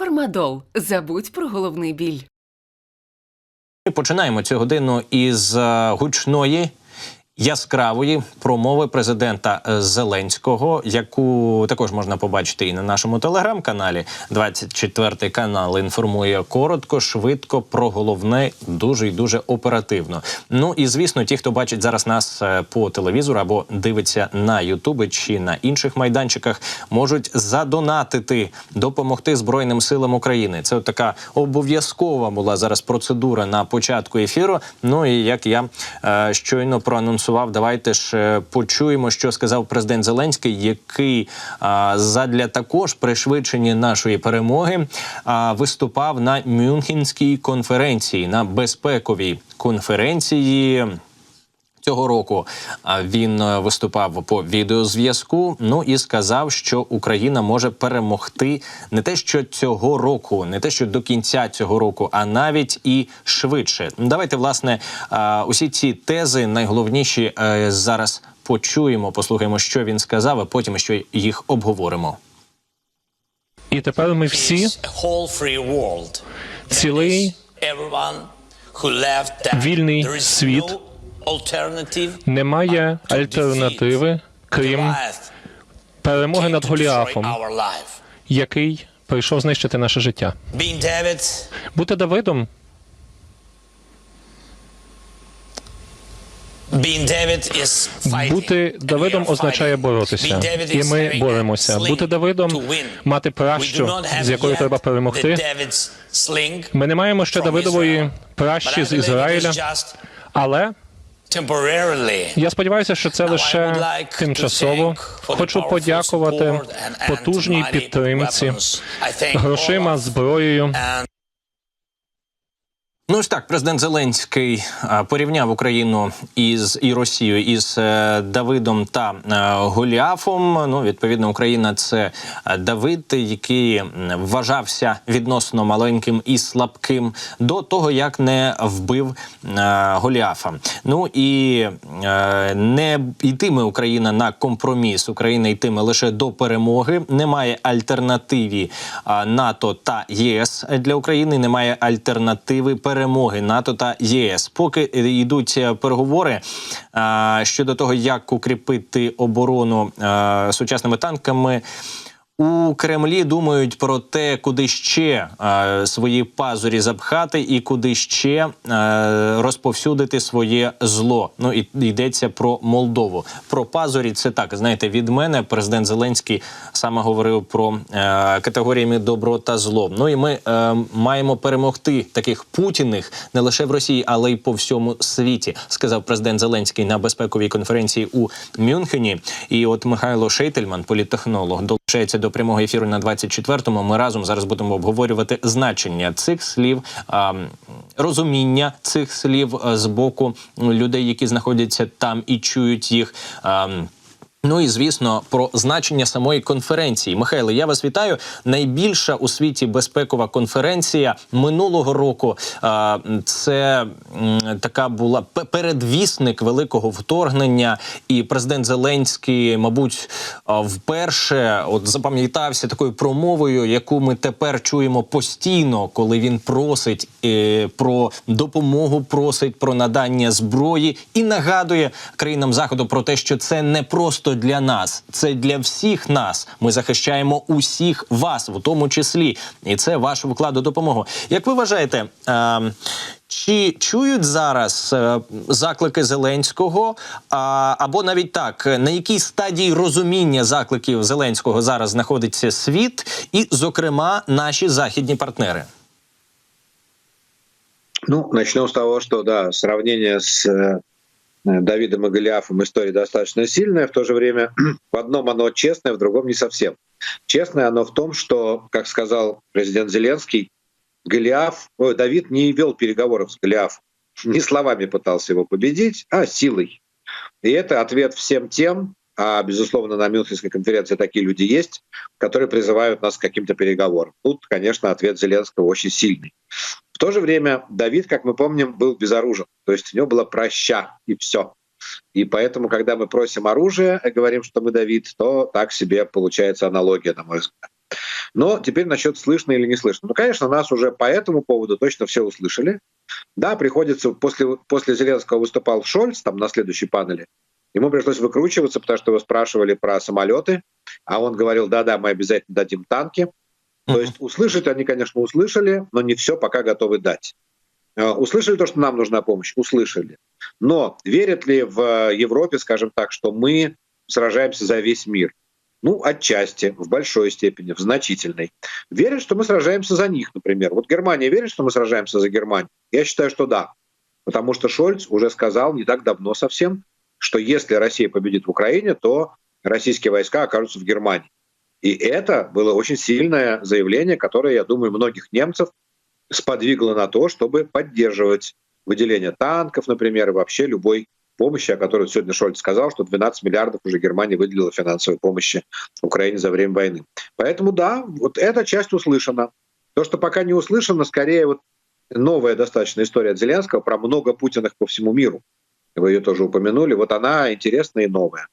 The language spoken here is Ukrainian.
Фармадол. Забудь про головний біль. Починаємо цю годину із е, гучної. Яскравої промови президента е, Зеленського, яку також можна побачити і на нашому телеграм-каналі. 24 канал інформує коротко, швидко про головне, дуже і дуже оперативно. Ну і звісно, ті, хто бачить зараз нас е, по телевізору або дивиться на Ютубі чи на інших майданчиках, можуть задонатити, допомогти Збройним силам України. Це от така обов'язкова була зараз процедура на початку ефіру. Ну і як я е, щойно проанонсував, давайте ж е, почуємо, що сказав президент Зеленський, який задля також пришвидшення нашої перемоги виступав на Мюнхенській конференції на безпековій конференції. Цього року а, він е, виступав по відеозв'язку. Ну і сказав, що Україна може перемогти не те, що цього року, не те, що до кінця цього року, а навіть і швидше. Давайте власне усі ці тези найголовніші е, зараз почуємо, послухаємо, що він сказав, а потім ще їх обговоримо. І тепер ми всі цілий вільний світ немає альтернативи, крім перемоги над Голіафом, який прийшов знищити наше життя. Бути Давидом. Бути Давидом означає боротися, і ми боремося. Бути Давидом, мати пращу, з якою треба перемогти. Ми не маємо ще Давидової пращі з Ізраїля, але я сподіваюся, що це лише тимчасово. Хочу подякувати потужній підтримці грошима, зброєю. Ну ж так, президент Зеленський порівняв Україну із і Росію із е, Давидом та е, Голіафом. Ну, відповідно, Україна це е, Давид, який вважався відносно маленьким і слабким до того, як не вбив Голіафа. Ну і не йтиме Україна на компроміс. Україна йтиме лише до перемоги. Немає альтернативі НАТО та ЄС для України. Немає альтернативи перемоги НАТО та ЄС. Поки йдуть е, переговори щодо того, як укріпити оборону а, сучасними танками. У Кремлі думають про те, куди ще е, свої пазурі запхати і куди ще е, розповсюдити своє зло. Ну і йдеться про Молдову. Про пазурі це так. Знаєте, від мене президент Зеленський саме говорив про е, категоріями добро та зло. Ну і ми е, маємо перемогти таких путіних не лише в Росії, але й по всьому світі, сказав президент Зеленський на безпековій конференції у Мюнхені. І от Михайло Шейтельман, політтехнолог, долучається до прямого ефіру на 24-му. Ми разом зараз будемо обговорювати значення цих слів, розуміння цих слів з боку людей, які знаходяться там і чують їх. Ну і звісно про значення самої конференції. Михайло, я вас вітаю. Найбільша у світі безпекова конференція минулого року. Це така була передвісник великого вторгнення, і президент Зеленський, мабуть, вперше от запам'ятався такою промовою, яку ми тепер чуємо постійно, коли він просить е, про допомогу, просить про надання зброї і нагадує країнам заходу про те, що це не просто для нас, це для всіх нас. Ми захищаємо усіх вас, в тому числі, і це ваш вклад у допомогу. Як ви вважаєте? Е, чи чують зараз е, заклики Зеленського, а, або навіть так, на якій стадії розуміння закликів Зеленського зараз знаходиться світ, і, зокрема, наші західні партнери? Ну, начнем с того, что да, сравнение с э, Давидом и Голиафом история достаточно сильная, в то же время в одном оно честное, в другом не совсем. Честное оно в том, что, как сказал президент Зеленский, Голиаф, ой, Давид не вел переговоров с Голиафом, не словами пытался его победить, а силой. И это ответ всем тем, а, безусловно, на Мюнхенской конференции такие люди есть, которые призывают нас к каким-то переговорам. Тут, конечно, ответ Зеленского очень сильный. В то же время Давид, как мы помним, был безоружен. То есть у него была проща, и все. И поэтому, когда мы просим оружие и говорим, что мы Давид, то так себе получается аналогия, на мой взгляд. Но теперь насчет слышно или не слышно. Ну, конечно, нас уже по этому поводу точно все услышали. Да, приходится, после, после Зеленского выступал Шольц там на следующей панели, ему пришлось выкручиваться, потому что его спрашивали про самолеты, а он говорил, да-да, мы обязательно дадим танки. То есть услышать они, конечно, услышали, но не все пока готовы дать. Э, Услышали то, что нам нужна помощь? Услышали. Но верят ли в Европе, скажем так, что мы сражаемся за весь мир? Ну, отчасти, в большой степени, в значительной. Верят, что мы сражаемся за них, например. Вот Германия верит, что мы сражаемся за Германию? Я считаю, что да. Потому что Шольц уже сказал не так давно совсем, что если Россия победит в Украине, то российские войска окажутся в Германии. И это было очень сильное заявление, которое, я думаю, многих немцев сподвигло на то, чтобы поддерживать выделение танков, например, и вообще любой помощи, о которой сегодня Шольц сказал, что 12 миллиардов уже Германия выделила финансовой помощи Украине за время войны. Поэтому да, вот эта часть услышана. То, что пока не услышано, скорее вот новая достаточно история от Зеленского про много Путиных по всему миру. Вы ее тоже упомянули. Вот она интересная и новая.